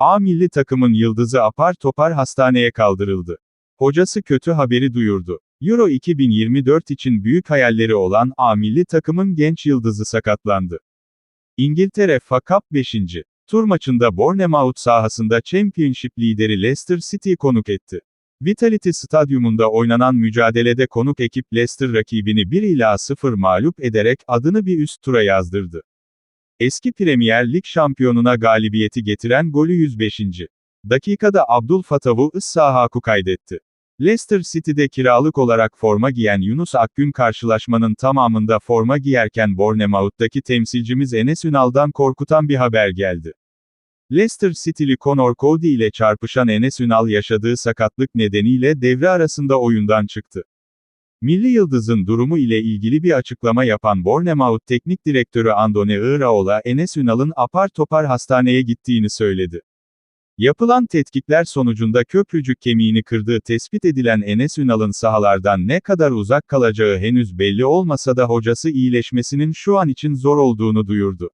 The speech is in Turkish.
A milli takımın yıldızı apar topar hastaneye kaldırıldı. Hocası kötü haberi duyurdu. Euro 2024 için büyük hayalleri olan A milli takımın genç yıldızı sakatlandı. İngiltere FA Cup 5. tur maçında Bournemouth sahasında Championship lideri Leicester City'yi konuk etti. Vitality Stadyumunda oynanan mücadelede konuk ekip Leicester rakibini 1 ila 0 mağlup ederek adını bir üst tura yazdırdı. Eski Premier Lig şampiyonuna galibiyeti getiren golü 105. dakikada Abdul Fatavu Issahaku kaydetti. Leicester City'de kiralık olarak forma giyen Yunus Akgün karşılaşmanın tamamında forma giyerken Bournemouth'taki temsilcimiz Enes Ünal'dan korkutan bir haber geldi. Leicester City'li Conor Cody ile çarpışan Enes Ünal yaşadığı sakatlık nedeniyle devre arasında oyundan çıktı. Milli Yıldız'ın durumu ile ilgili bir açıklama yapan Bournemouth Teknik Direktörü Andone Iraola Enes Ünal'ın apar topar hastaneye gittiğini söyledi. Yapılan tetkikler sonucunda köprücük kemiğini kırdığı tespit edilen Enes Ünal'ın sahalardan ne kadar uzak kalacağı henüz belli olmasa da hocası iyileşmesinin şu an için zor olduğunu duyurdu.